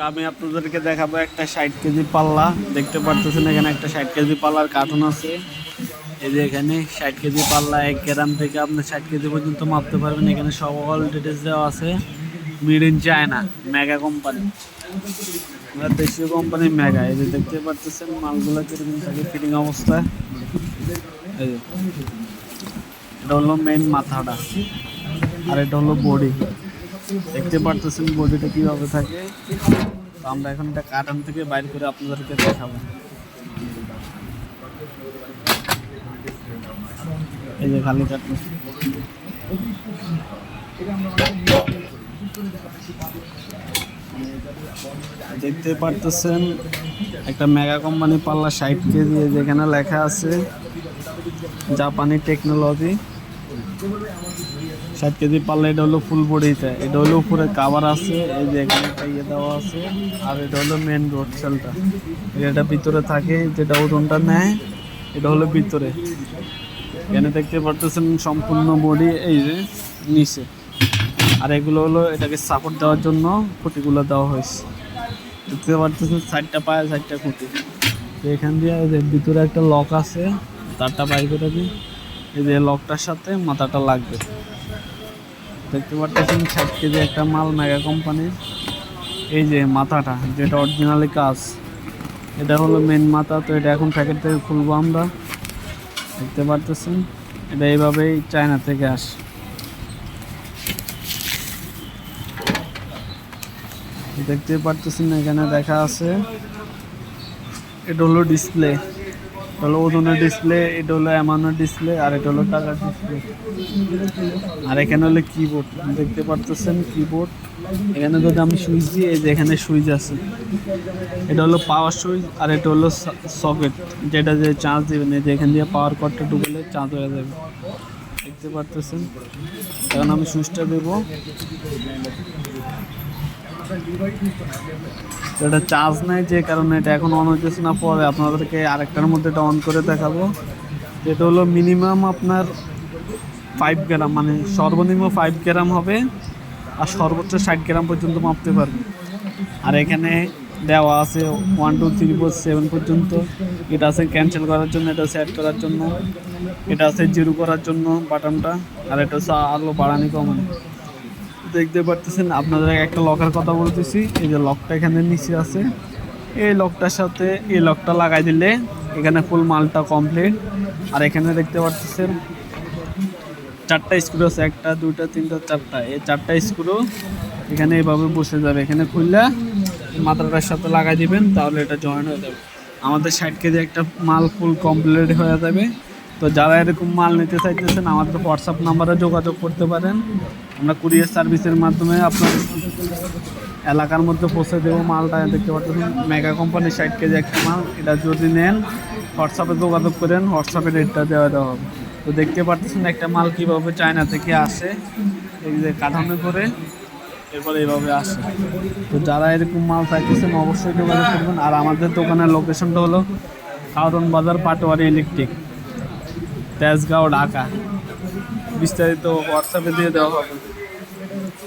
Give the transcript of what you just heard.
আমি আপনাদেরকে দেখাবো একটা ষাট কেজি পাল্লা। দেখতে পারতেছেন এখানে একটা ষাট কেজি পাল্লার কার্টুন আছে। এই যে এখানে ষাট কেজি পাল্লা, এক গ্রাম থেকে আপনি ষাট কেজি পর্যন্ত মাপতে পারবেন। এখানে সব অল ডিটেলস দেওয়া আছে। Made in China mega company আমরা দেশীয় কোম্পানি মেগা এই যে দেখতে পারতেছেন, মালগুলো কীরকম থাকে ফিটিং অবস্থায় এই যে, এটা হলো মেইন মাথাটা। আর এটা হলো বডি দেখতে পারতেছেন বডিটা কীভাবে থাকে। আমরা এখন এটা কাটান থেকে বাইর করে আপনাদেরকে দেখাবো। এই যে খালি কাটুন দেখতে পারতেছেন একটা মেগা কোম্পানি পাল্লা ষাট কেজি যেখানে লেখা আছে, জাপানি টেকনোলজি। ষাট কেজি পাল্লা এটা হলো ফুল বডিটা এটা হলো উপরে কাভার আছে, এই যে এখানে একটা ইয়ে দেওয়া আছে, আর এটা হলো মেন রোড সেলটা এটা ভিতরে থাকে, যেটা ওজনটা নেয়, এটা হলো ভিতরে। এখানে দেখতে পারতেছেন সম্পূর্ণ বডি, এই যে নিচে। আর এগুলো হলো এটাকে সাপোর্ট দেওয়ার জন্য খুঁটিগুলো দেওয়া হয়েছে। দেখতে পারতেছেন সাইডটা পায়ে, সাইডটা খুঁটি। এখান দিয়ে ভিতরে একটা লক আছে, তারটা বাইর করে এই যে লকটার সাথে মাথাটা লাগবে। দেখতে পারতেছেন ষাট কেজি একটা মাল মেগা কোম্পানির। এই যে মাথাটা, যেটা অরিজিনালি কাজ। এটা হলো মেন মাথা, তো এটা এখন প্যাকেট থেকে খুলবো আমরা। দেখতে পারতেছেন, এটা এইভাবেই চায়না থেকে আসে। দেখতে পারতেছেন, এখানে দেখা আছে। এটা হলো ডিসপ্লে হলো ওজনের ডিসপ্লে এটা হলো অ্যামানোর ডিসপ্লে আর এটা হলো টাকার ডিসপ্লে আর এখানে হলো কিবোর্ড দেখতে পারতেছেন কিবোর্ড এখানে যদি আমি সুইচ দিই, এই যে এখানে সুইচ আছে। এটা হলো পাওয়ার সুইচ আর এটা হলো সকেট যেটা যে চার্জ দেবেন, এই যে এখান দিয়ে পাওয়ার কটটা ঢুকলে চার্জ হয়ে যাবে। দেখতে পারতেছেন? এখন আমি সুইচটা দেবো। এটা চার্জ নেই, যে কারণে এটা এখন অন হইতেছে না। পরে আপনাদেরকে আরেকটার মধ্যে এটা অন করে দেখাবো। এটা হলো মিনিমাম আপনার ফাইভ গ্রাম মানে সর্বনিম্ন ফাইভ গ্রাম হবে, আর সর্বোচ্চ ষাট গ্রাম পর্যন্ত মাপতে পারবে। আর এখানে দেওয়া আছে one two three four seven পর্যন্ত। এটা আছে ক্যান্সেল করার জন্য, এটা সেট করার জন্য। এটা আছে জিরো করার জন্য বাটনটা আর এটা হচ্ছে আলো বাড়ানি কমানো দেখতে পারতেছেন, আপনাদের একটা লকের কথা বলতেছি। এই যে লকটা এখানে নিচে আছে। এই লকটার সাথে এই লকটা লাগাই দিলে এখানে ফুল মালটা কমপ্লিট আর এখানে দেখতে পারতেছেন, চারটা স্ক্রু আছে, একটা, দুইটা, তিনটা, চারটা। এই চারটা স্ক্রু এখানে এভাবে বসে যাবে। এখানে খুললে মাথাটার সাথে লাগাই দিবেন, তাহলে এটা জয়েন হয়ে যাবে। আমাদের ষাট কেজি একটা মাল ফুল কমপ্লিট হয়ে যাবে। তো যারা এরকম মাল নিতে চাইতেছেন, আমাদের হোয়াটসঅ্যাপ নাম্বারে যোগাযোগ করতে পারেন। আমরা কুরিয়ার সার্ভিসের মাধ্যমে আপনার এলাকার মধ্যে পৌঁছে দেবো মালটা। দেখতে পাচ্ছেন, মেগা কোম্পানির ষাট কেজি একটা মাল। এটা যদি নেন হোয়াটসঅ্যাপে যোগাযোগ করেন হোয়াটসঅ্যাপে রেটটা দেওয়া দেওয়া হবে। তো দেখতে পাচ্ছেন, একটা মাল কীভাবে চায়না থেকে আসে, এই যে কাঠামো করে, এরপরে এইভাবে আসে। তো যারা এরকম মাল চাইতেছেন, অবশ্যই যোগাযোগ করবেন। আর আমাদের দোকানের লোকেশনটা হলো কাউরন বাজার পাটোয়ারি ইলেকট্রিক তেজগাঁও ঢাকা। বিস্তারিত হোয়াটসঅ্যাপে দিয়ে দেওয়া হবে।